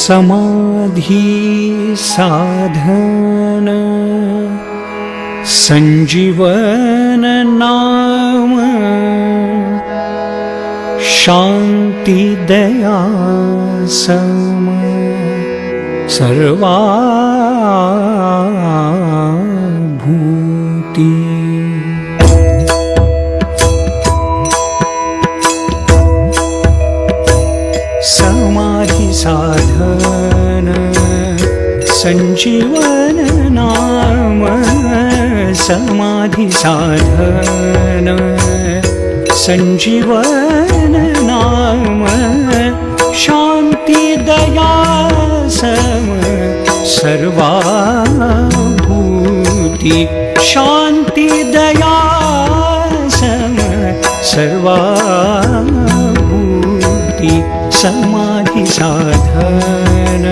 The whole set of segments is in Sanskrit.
समाधि साधन। सञ्जीवन नाम। शान्तिदया सम। सर्वा साधन सञ्जीवन नाम समाधि साधन सञ्जीवन नाम शान्तिदया सम सर्वा भूति शान्तिदया सम सर्वा भूति समाधि साधन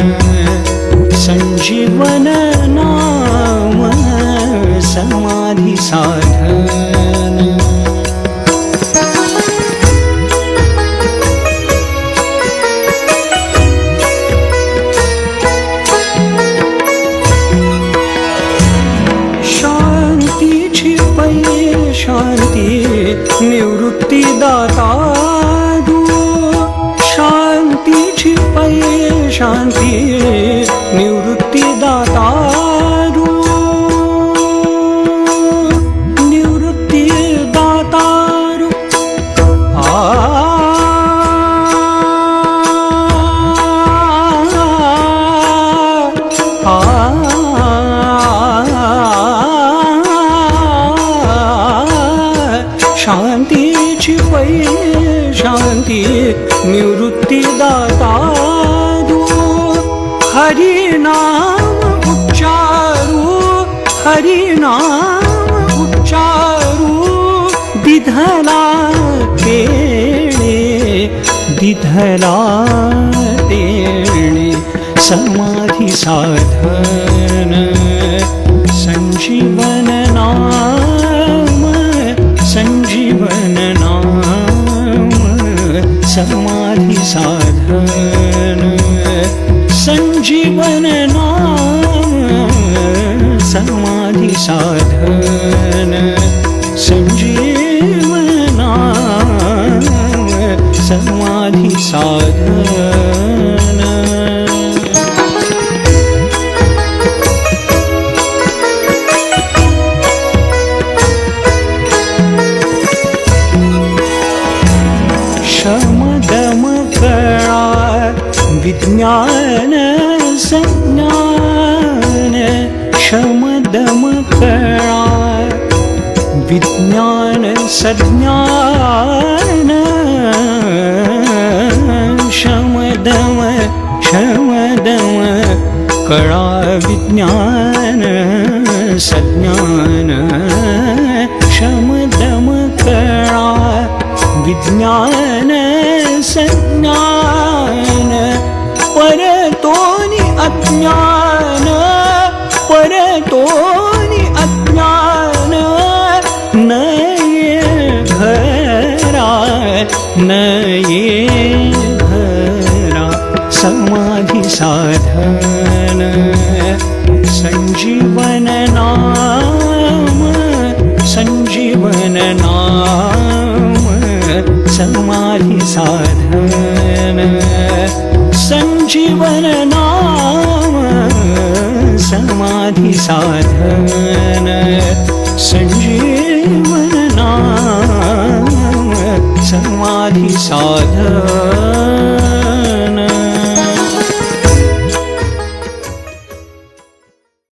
सञ्जीवन नाम समाधि साधन। शान्ति छिपये शान्ति निवृत्तिदाता छिपये शान्ति निवृत्तिदाता दु निवृत्तिदातारु शान्ति छिपये शान्ति निवृत्तिदातारु हरिनाम उच्चारु हरिनाम उच्चारु दिधला तेणे दिधला तेणे समाधि साधन सञ्जीवन नाम सञ्जीवन नाम समाधि साधन सञ्जीवन नाम समाधि साधन सञ्जीवन नाम समाधि साधन शमदमकळा विज्ञान संज्ञान शमदमकळा विज्ञान संज्ञान शमदम शमदम कळा विज्ञान सज्ञान शमदम कळा विज्ञान सज्ञान। नये भरा समाधि साधन सञ्जीवन नाम सञ्जीवन नाम समाधि साधन सञ्जीवन नाम समाधि साधन सञ्जीवन তোমারি সাধা